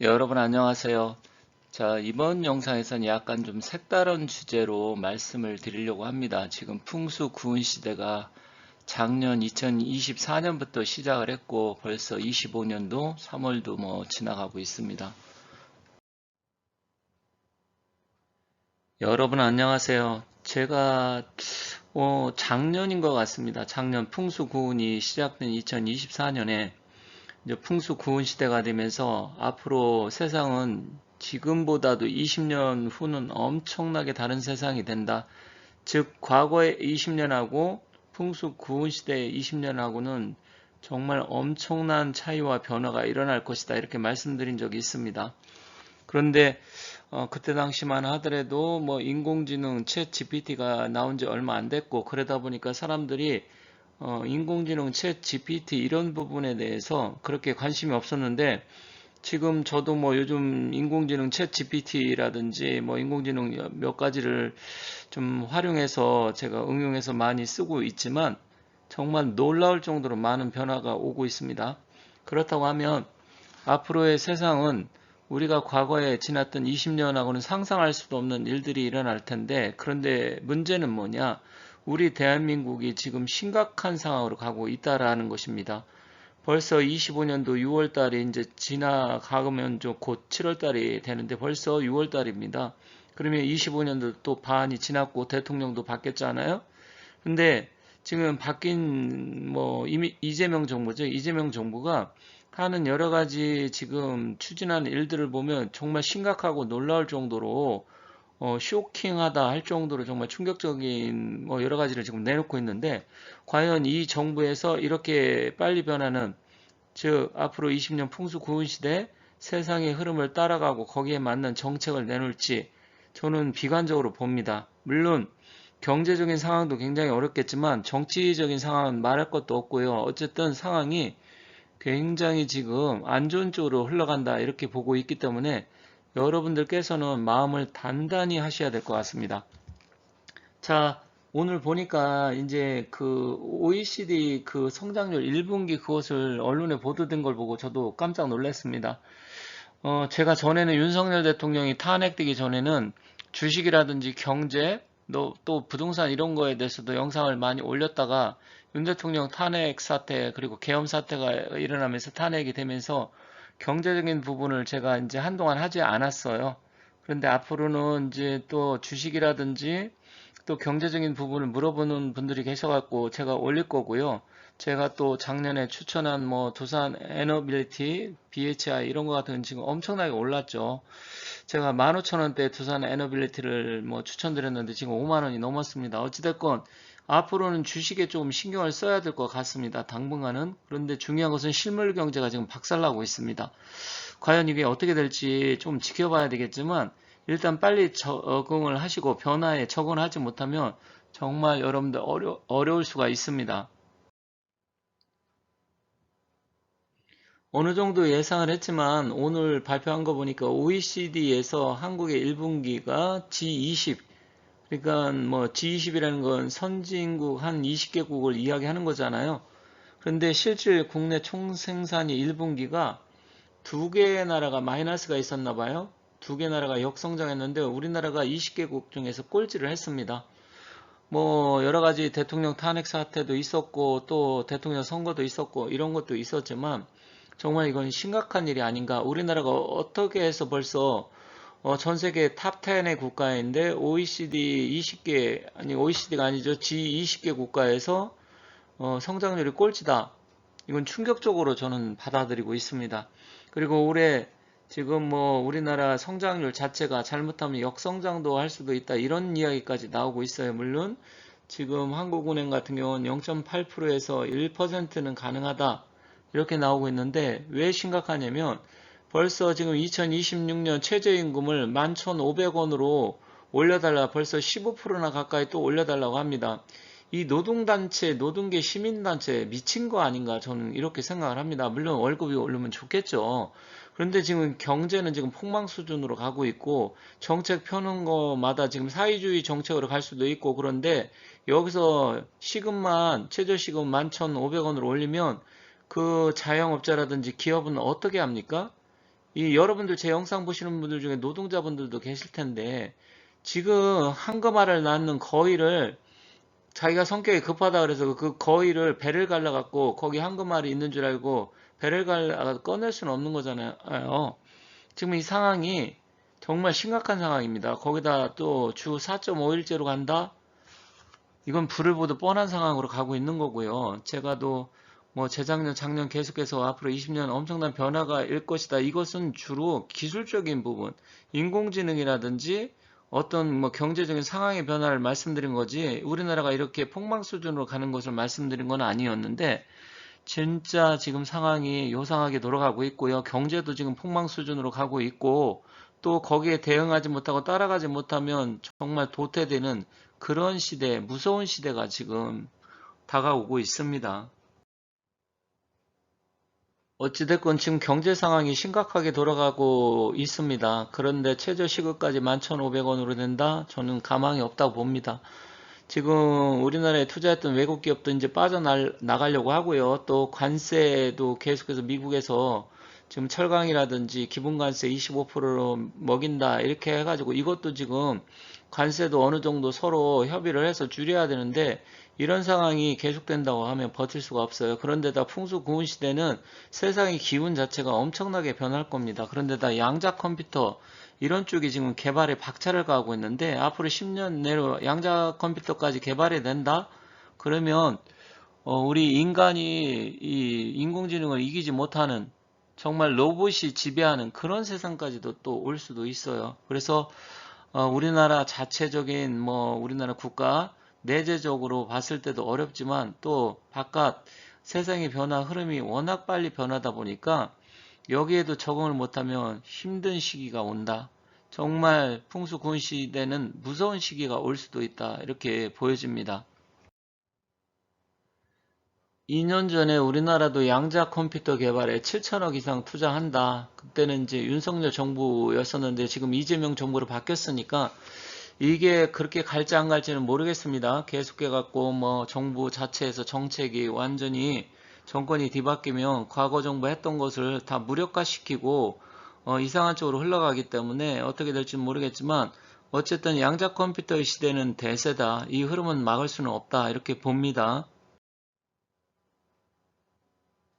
예, 여러분 안녕하세요. 자, 이번 영상에서는 약간 좀 색다른 주제로 말씀을 드리려고 합니다. 지금 풍수 구은 시대가 작년 2024년부터 시작을 했고 벌써 25년도 3월도 뭐 지나가고 있습니다. 여러분 안녕하세요. 제가 어, 작년인 것 같습니다. 작년 풍수 구운이 시작된 2024년에 이제 풍수 구운 시대가 되면서 앞으로 세상은 지금보다도 20년 후는 엄청나게 다른 세상이 된다. 즉 과거의 20년하고 풍수 구운 시대의 20년하고는 정말 엄청난 차이와 변화가 일어날 것이다. 이렇게 말씀드린 적이 있습니다. 그런데 어, 그때 당시만 하더라도 뭐 인공지능 챗 GPT가 나온 지 얼마 안 됐고 그러다 보니까 사람들이 어, 인공지능 챗 GPT 이런 부분에 대해서 그렇게 관심이 없었는데 지금 저도 뭐 요즘 인공지능 챗 GPT라든지 뭐 인공지능 몇 가지를 좀 활용해서 제가 응용해서 많이 쓰고 있지만 정말 놀라울 정도로 많은 변화가 오고 있습니다. 그렇다고 하면 앞으로의 세상은 우리가 과거에 지났던 20년하고는 상상할 수도 없는 일들이 일어날 텐데 그런데 문제는 뭐냐? 우리 대한민국이 지금 심각한 상황으로 가고 있다라는 것입니다. 벌써 25년도 6월 달이 이제 지나가면 좀 곧 7월 달이 되는데 벌써 6월 달입니다. 그러면 25년도 또 반이 지났고 대통령도 바뀌었잖아요. 근데 지금 바뀐 뭐 이재명 정부죠. 이재명 정부가 하는 여러 가지 지금 추진하는 일들을 보면 정말 심각하고 놀라울 정도로 어, 쇼킹하다 할 정도로 정말 충격적인 뭐 여러 가지를 지금 내놓고 있는데 과연 이 정부에서 이렇게 빨리 변하는 즉 앞으로 20년 풍수 구은 시대 세상의 흐름을 따라가고 거기에 맞는 정책을 내놓을지 저는 비관적으로 봅니다. 물론 경제적인 상황도 굉장히 어렵겠지만 정치적인 상황은 말할 것도 없고요. 어쨌든 상황이 굉장히 지금 안 좋은 쪽으로 흘러간다 이렇게 보고 있기 때문에 여러분들께서는 마음을 단단히 하셔야 될 것 같습니다. 자, 오늘 보니까 이제 그 OECD 그 성장률 1분기 그것을 언론에 보도된 걸 보고 저도 깜짝 놀랐습니다. 어, 제가 전에는 윤석열 대통령이 탄핵되기 전에는 주식이라든지 경제, 또, 또 부동산 이런 거에 대해서도 영상을 많이 올렸다가 윤 대통령 탄핵 사태 그리고 계엄 사태가 일어나면서 탄핵이 되면서 경제적인 부분을 제가 이제 한동안 하지 않았어요. 그런데 앞으로는 이제 또 주식이라든지 또 경제적인 부분을 물어보는 분들이 계셔갖고 제가 올릴 거고요. 제가 또 작년에 추천한 뭐 두산 에너빌리티, BHI 이런 거 같은 건 지금 엄청나게 올랐죠. 제가 15,000원대 두산 에너빌리티를 뭐 추천드렸는데 지금 5만 원이 넘었습니다. 어찌됐건 앞으로는 주식에 조금 신경을 써야 될 것 같습니다. 당분간은. 그런데 중요한 것은 실물 경제가 지금 박살나고 있습니다. 과연 이게 어떻게 될지 좀 지켜봐야 되겠지만 일단 빨리 적응을 하시고 변화에 적응하지 못하면 정말 여러분들 어려, 어려울 수가 있습니다. 어느 정도 예상을 했지만 오늘 발표한 거 보니까 OECD에서 한국의 1분기가 G20 그러니까 뭐 G20이라는 건 선진국 한 20개국을 이야기하는 거잖아요. 그런데 실질 국내 총생산이 1분기가 두 개의 나라가 마이너스가 있었나 봐요. 두 개 나라가 역성장했는데 우리나라가 20개국 중에서 꼴찌를 했습니다. 뭐 여러 가지 대통령 탄핵 사태도 있었고 또 대통령 선거도 있었고 이런 것도 있었지만 정말 이건 심각한 일이 아닌가. 우리나라가 어떻게 해서 벌써 어, 전 세계 탑 10의 국가인데 OECD 20개 아니 OECD가 아니죠 G20개 국가에서 어, 성장률이 꼴찌다. 이건 충격적으로 저는 받아들이고 있습니다. 그리고 올해 지금 뭐 우리나라 성장률 자체가 잘못하면 역성장도 할 수도 있다 이런 이야기까지 나오고 있어요. 물론 지금 한국은행 같은 경우는 0.8%에서 1%는 가능하다 이렇게 나오고 있는데 왜 심각하냐면 벌써 지금 2026년 최저임금을 11,500원으로 올려달라 벌써 15%나 가까이 또 올려달라고 합니다. 이 노동단체, 노동계 시민단체 미친 거 아닌가 저는 이렇게 생각을 합니다. 물론 월급이 오르면 좋겠죠. 그런데 지금 경제는 지금 폭망 수준으로 가고 있고 정책 펴는 거마다 지금 사회주의 정책으로 갈 수도 있고 그런데 여기서 시급만 최저시급 11,500원으로 올리면 그 자영업자라든지 기업은 어떻게 합니까? 이 여러분들 제 영상 보시는 분들 중에 노동자분들도 계실 텐데 지금 한금알을 낳는 거위를 자기가 성격이 급하다 그래서 그 거위를 배를 갈라 갖고 거기 한금알이 있는 줄 알고 배를 갈라 꺼낼 수는 없는 거잖아요. 지금 이 상황이 정말 심각한 상황입니다. 거기다 또 주 4.5일제로 간다? 이건 불을 보듯 뻔한 상황으로 가고 있는 거고요. 제가 또 뭐 재작년, 작년 계속해서 앞으로 20년 엄청난 변화가 일 것이다. 이것은 주로 기술적인 부분, 인공지능이라든지 어떤 뭐 경제적인 상황의 변화를 말씀드린 거지 우리나라가 이렇게 폭망 수준으로 가는 것을 말씀드린 건 아니었는데 진짜 지금 상황이 요상하게 돌아가고 있고요. 경제도 지금 폭망 수준으로 가고 있고 또 거기에 대응하지 못하고 따라가지 못하면 정말 도태되는 그런 시대, 무서운 시대가 지금 다가오고 있습니다. 어찌됐건 지금 경제 상황이 심각하게 돌아가고 있습니다. 그런데 최저 시급까지 11,500원으로 된다? 저는 가망이 없다고 봅니다. 지금 우리나라에 투자했던 외국 기업도 이제 빠져나가려고 하고요. 또 관세도 계속해서 미국에서 지금 철강이라든지 기본관세 25%로 먹인다 이렇게 해가지고 이것도 지금 관세도 어느 정도 서로 협의를 해서 줄여야 되는데 이런 상황이 계속된다고 하면 버틸 수가 없어요. 그런데다 풍수 구운 시대는 세상의 기운 자체가 엄청나게 변할 겁니다. 그런데다 양자 컴퓨터 이런 쪽이 지금 개발에 박차를 가하고 있는데 앞으로 10년 내로 양자 컴퓨터까지 개발이 된다? 그러면 어, 우리 인간이 이 인공지능을 이기지 못하는 정말 로봇이 지배하는 그런 세상까지도 또 올 수도 있어요. 그래서 어, 우리나라 자체적인 뭐 우리나라 국가 내재적으로 봤을 때도 어렵지만 또 바깥 세상의 변화 흐름이 워낙 빨리 변하다 보니까 여기에도 적응을 못하면 힘든 시기가 온다. 정말 풍수군 시대는 무서운 시기가 올 수도 있다. 이렇게 보여집니다. 2년 전에 우리나라도 양자 컴퓨터 개발에 7천억 이상 투자한다. 그때는 이제 윤석열 정부였었는데 지금 이재명 정부로 바뀌었으니까 이게 그렇게 갈지 안 갈지는 모르겠습니다. 계속해 갖고 뭐 정부 자체에서 정책이 완전히 정권이 뒤바뀌면 과거 정부 했던 것을 다 무력화시키고 어, 이상한 쪽으로 흘러가기 때문에 어떻게 될지는 모르겠지만 어쨌든 양자 컴퓨터의 시대는 대세다. 이 흐름은 막을 수는 없다. 이렇게 봅니다.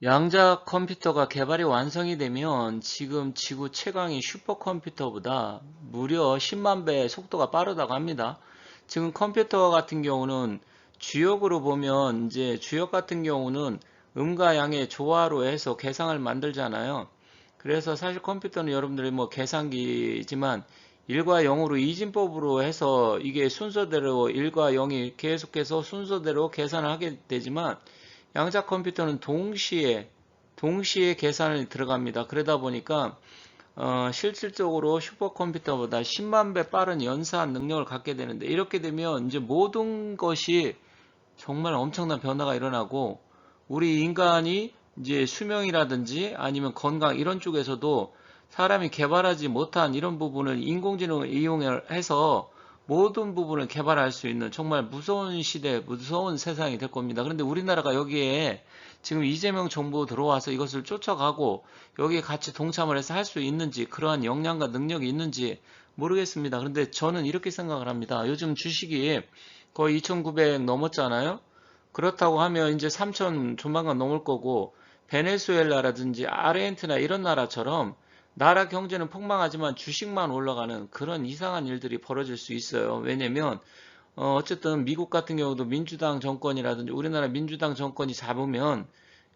양자 컴퓨터가 개발이 완성이 되면 지금 지구 최강의 슈퍼컴퓨터보다 무려 10만 배 속도가 빠르다고 합니다. 지금 컴퓨터 같은 경우는 주역으로 보면 이제 주역 같은 경우는 음과 양의 조화로 해서 계상을 만들잖아요. 그래서 사실 컴퓨터는 여러분들이 뭐 계산기지만 1과 0으로 이진법으로 해서 이게 순서대로 1과 0이 계속해서 순서대로 계산을 하게 되지만 양자 컴퓨터는 동시에 동시에 계산이 들어갑니다. 그러다 보니까 어, 실질적으로 슈퍼컴퓨터보다 10만 배 빠른 연산 능력을 갖게 되는데 이렇게 되면 이제 모든 것이 정말 엄청난 변화가 일어나고 우리 인간이 이제 수명이라든지 아니면 건강 이런 쪽에서도 사람이 개발하지 못한 이런 부분을 인공지능을 이용해서 모든 부분을 개발할 수 있는 정말 무서운 시대, 무서운 세상이 될 겁니다. 그런데 우리나라가 여기에 지금 이재명 정부 들어와서 이것을 쫓아가고 여기에 같이 동참을 해서 할 수 있는지 그러한 역량과 능력이 있는지 모르겠습니다. 그런데 저는 이렇게 생각을 합니다. 요즘 주식이 거의 2,900 넘었잖아요. 그렇다고 하면 이제 3,000 조만간 넘을 거고 베네수엘라라든지 아르헨티나 이런 나라처럼 나라 경제는 폭망하지만 주식만 올라가는 그런 이상한 일들이 벌어질 수 있어요. 왜냐면 어, 쨌든 미국 같은 경우도 민주당 정권이라든지 우리나라 민주당 정권이 잡으면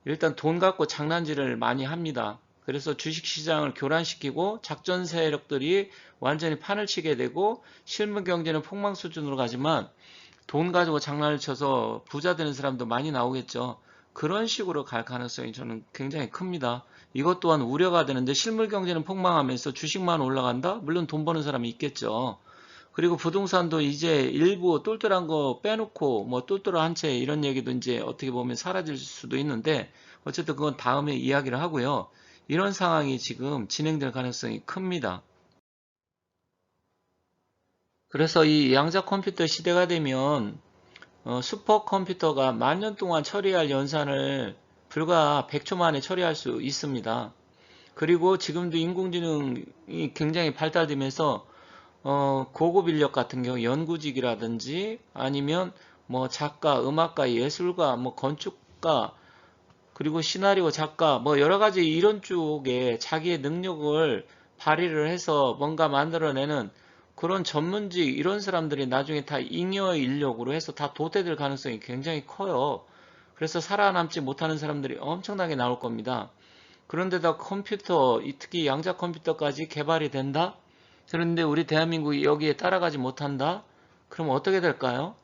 일단 돈 갖고 장난질을 많이 합니다. 그래서 주식시장을 교란시키고 작전 세력들이 완전히 판을 치게 되고 실물 경제는 폭망 수준으로 가지만 돈 가지고 장난을 쳐서 부자 되는 사람도 많이 나오겠죠. 그런 식으로 갈 가능성이 저는 굉장히 큽니다. 이것 또한 우려가 되는데 실물 경제는 폭망하면서 주식만 올라간다? 물론 돈 버는 사람이 있겠죠. 그리고 부동산도 이제 일부 똘똘한 거 빼놓고 뭐 똘똘한 한채 이런 얘기도 이제 어떻게 보면 사라질 수도 있는데 어쨌든 그건 다음에 이야기를 하고요. 이런 상황이 지금 진행될 가능성이 큽니다. 그래서 이 양자 컴퓨터 시대가 되면 어, 슈퍼컴퓨터가 만 년 동안 처리할 연산을 불과 100초 만에 처리할 수 있습니다. 그리고 지금도 인공지능이 굉장히 발달되면서 어, 고급 인력 같은 경우 연구직이라든지 아니면 뭐 작가, 음악가, 예술가, 뭐 건축가, 그리고 시나리오 작가, 뭐 여러 가지 이런 쪽에 자기의 능력을 발휘를 해서 뭔가 만들어내는 그런 전문직 이런 사람들이 나중에 다 잉여 인력으로 해서 다 도태될 가능성이 굉장히 커요. 그래서 살아남지 못하는 사람들이 엄청나게 나올 겁니다. 그런데다 컴퓨터, 특히 양자 컴퓨터까지 개발이 된다? 그런데 우리 대한민국이 여기에 따라가지 못한다? 그럼 어떻게 될까요?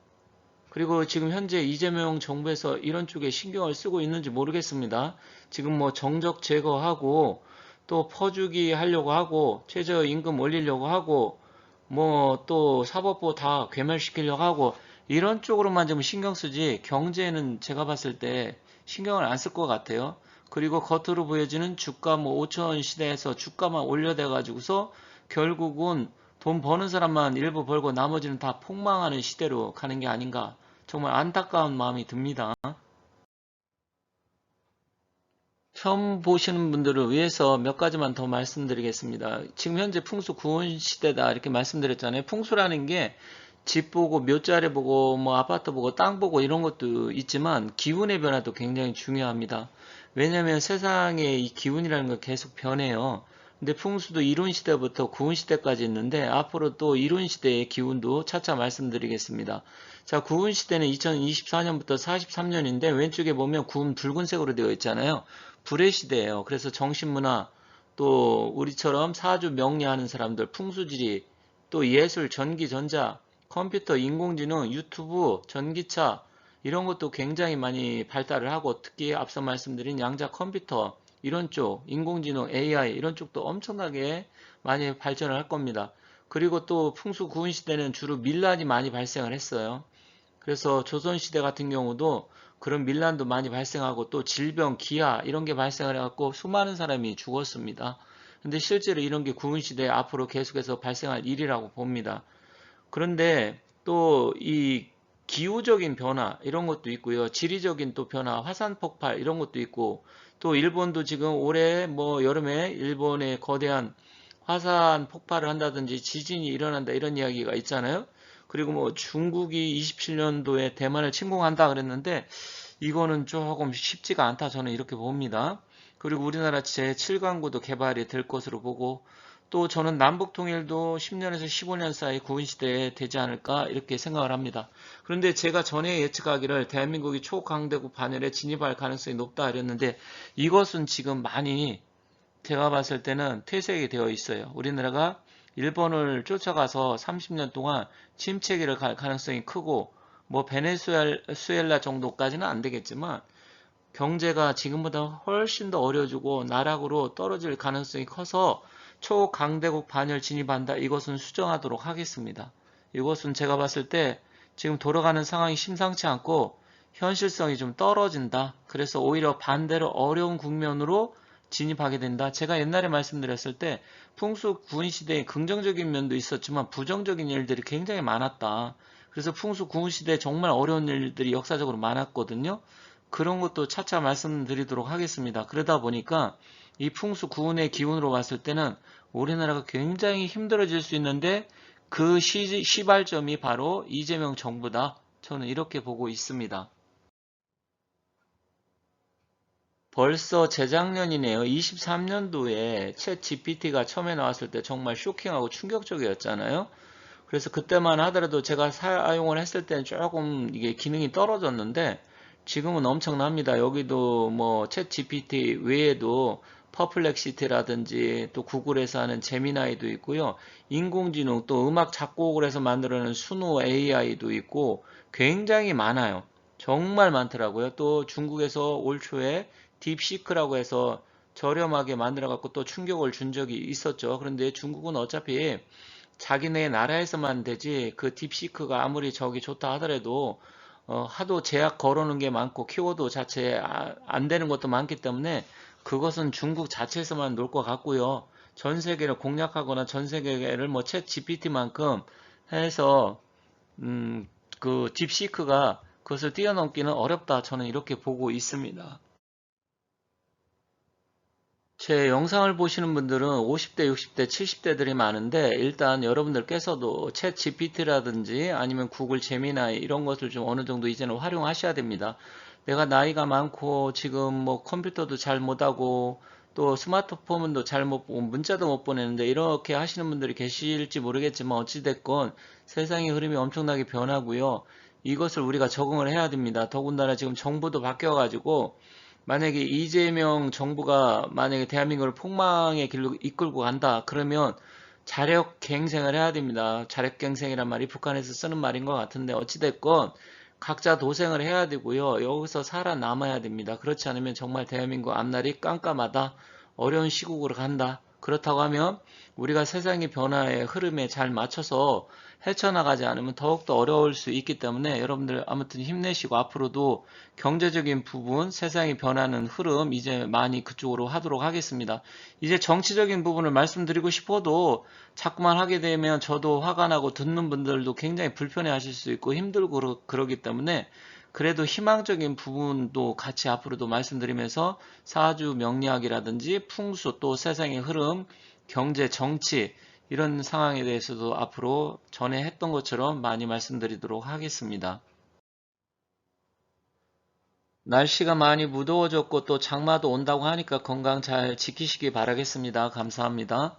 그리고 지금 현재 이재명 정부에서 이런 쪽에 신경을 쓰고 있는지 모르겠습니다. 지금 뭐 정적 제거하고 또 퍼주기 하려고 하고 최저임금 올리려고 하고 뭐 또 사법부 다 괴멸시키려고 하고 이런 쪽으로만 좀 신경 쓰지 경제는 제가 봤을 때 신경을 안 쓸 것 같아요. 그리고 겉으로 보여지는 주가 뭐 5천 시대에서 주가만 올려대 가지고서 결국은 돈 버는 사람만 일부 벌고 나머지는 다 폭망하는 시대로 가는 게 아닌가 정말 안타까운 마음이 듭니다. 처음 보시는 분들을 위해서 몇 가지만 더 말씀드리겠습니다. 지금 현재 풍수 구원 시대다 이렇게 말씀드렸잖아요. 풍수라는 게 집 보고 묘자리 보고 뭐 아파트 보고 땅 보고 이런 것도 있지만 기운의 변화도 굉장히 중요합니다. 왜냐하면 세상에 이 기운이라는 건 계속 변해요. 근데 풍수도 이론 시대부터 구운 시대까지 있는데 앞으로 또 이론 시대의 기운도 차차 말씀드리겠습니다. 자, 구운 시대는 2024년부터 43년인데 왼쪽에 보면 구운 붉은색으로 되어 있잖아요. 불의 시대예요. 그래서 정신문화 또 우리처럼 사주 명리하는 사람들 풍수지리 또 예술 전기 전자 컴퓨터, 인공지능, 유튜브, 전기차 이런 것도 굉장히 많이 발달을 하고 특히 앞서 말씀드린 양자 컴퓨터 이런 쪽, 인공지능, AI 이런 쪽도 엄청나게 많이 발전을 할 겁니다. 그리고 또 풍수 구운 시대는 주로 밀란이 많이 발생을 했어요. 그래서 조선 시대 같은 경우도 그런 밀란도 많이 발생하고 또 질병, 기아 이런 게 발생을 해갖고 수많은 사람이 죽었습니다. 근데 실제로 이런 게 구운 시대에 앞으로 계속해서 발생할 일이라고 봅니다. 그런데 또 이 기후적인 변화 이런 것도 있고요. 지리적인 또 변화, 화산 폭발 이런 것도 있고 또 일본도 지금 올해 뭐 여름에 일본의 거대한 화산 폭발을 한다든지 지진이 일어난다 이런 이야기가 있잖아요. 그리고 뭐 중국이 27년도에 대만을 침공한다 그랬는데 이거는 조금 쉽지가 않다 저는 이렇게 봅니다. 그리고 우리나라 제7강구도 개발이 될 것으로 보고 또 저는 남북 통일도 10년에서 15년 사이 구은 시대에 되지 않을까 이렇게 생각을 합니다. 그런데 제가 전에 예측하기를 대한민국이 초강대국 반열에 진입할 가능성이 높다 이랬는데 이것은 지금 많이 제가 봤을 때는 퇴색이 되어 있어요. 우리나라가 일본을 쫓아가서 30년 동안 침체기를 갈 가능성이 크고 뭐 베네수엘라 정도까지는 안 되겠지만 경제가 지금보다 훨씬 더 어려지고 나락으로 떨어질 가능성이 커서 초강대국 반열 진입한다. 이것은 수정하도록 하겠습니다. 이것은 제가 봤을 때 지금 돌아가는 상황이 심상치 않고 현실성이 좀 떨어진다. 그래서 오히려 반대로 어려운 국면으로 진입하게 된다. 제가 옛날에 말씀드렸을 때 풍수 구은 시대에 긍정적인 면도 있었지만 부정적인 일들이 굉장히 많았다. 그래서 풍수 구은 시대에 정말 어려운 일들이 역사적으로 많았거든요. 그런 것도 차차 말씀드리도록 하겠습니다. 그러다 보니까 이 풍수 구운의 기운으로 봤을 때는 우리나라가 굉장히 힘들어질 수 있는데 그 시, 시발점이 바로 이재명 정부다. 저는 이렇게 보고 있습니다. 벌써 재작년이네요. 23년도에 챗 GPT가 처음에 나왔을 때 정말 쇼킹하고 충격적이었잖아요. 그래서 그때만 하더라도 제가 사용을 했을 때는 조금 이게 기능이 떨어졌는데 지금은 엄청납니다. 여기도 뭐챗 GPT 외에도 퍼플렉시티라든지 또 구글에서 하는 제미나이도 있고요. 인공지능 또 음악 작곡을 해서 만들어낸 순우 AI도 있고 굉장히 많아요. 정말 많더라고요. 또 중국에서 올 초에 딥시크라고 해서 저렴하게 만들어 갖고 또 충격을 준 적이 있었죠. 그런데 중국은 어차피 자기네 나라에서만 되지 그 딥시크가 아무리 저기 좋다 하더라도 어, 하도 제약 걸어놓은 게 많고 키워드 자체에 아, 안 되는 것도 많기 때문에 그것은 중국 자체에서만 놀 것 같고요. 전 세계를 공략하거나 전 세계를 뭐챗 GPT만큼 해서 음, 그 딥시크가 그것을 뛰어넘기는 어렵다. 저는 이렇게 보고 있습니다. 제 영상을 보시는 분들은 50대, 60대, 70대들이 많은데 일단 여러분들께서도 챗 GPT라든지 아니면 구글 제미나이 이런 것을 좀 어느 정도 이제는 활용하셔야 됩니다. 내가 나이가 많고 지금 뭐 컴퓨터도 잘 못하고 또 스마트폰도 잘 못 보고 문자도 못 보내는데 이렇게 하시는 분들이 계실지 모르겠지만 어찌됐건 세상의 흐름이 엄청나게 변하고요. 이것을 우리가 적응을 해야 됩니다. 더군다나 지금 정부도 바뀌어가지고 만약에 이재명 정부가 만약에 대한민국을 폭망의 길로 이끌고 간다 그러면 자력갱생을 해야 됩니다. 자력갱생이란 말이 북한에서 쓰는 말인 것 같은데 어찌됐건 각자 도생을 해야 되고요. 여기서 살아남아야 됩니다. 그렇지 않으면 정말 대한민국 앞날이 깜깜하다. 어려운 시국으로 간다. 그렇다고 하면 우리가 세상의 변화의 흐름에 잘 맞춰서 헤쳐나가지 않으면 더욱더 어려울 수 있기 때문에 여러분들 아무튼 힘내시고 앞으로도 경제적인 부분, 세상이 변하는 흐름 이제 많이 그쪽으로 하도록 하겠습니다. 이제 정치적인 부분을 말씀드리고 싶어도 자꾸만 하게 되면 저도 화가 나고 듣는 분들도 굉장히 불편해 하실 수 있고 힘들고 그러, 그러기 때문에 그래도 희망적인 부분도 같이 앞으로도 말씀드리면서 사주 명리학이라든지 풍수 또 세상의 흐름, 경제, 정치 이런 상황에 대해서도 앞으로 전에 했던 것처럼 많이 말씀드리도록 하겠습니다. 날씨가 많이 무더워졌고 또 장마도 온다고 하니까 건강 잘 지키시기 바라겠습니다. 감사합니다.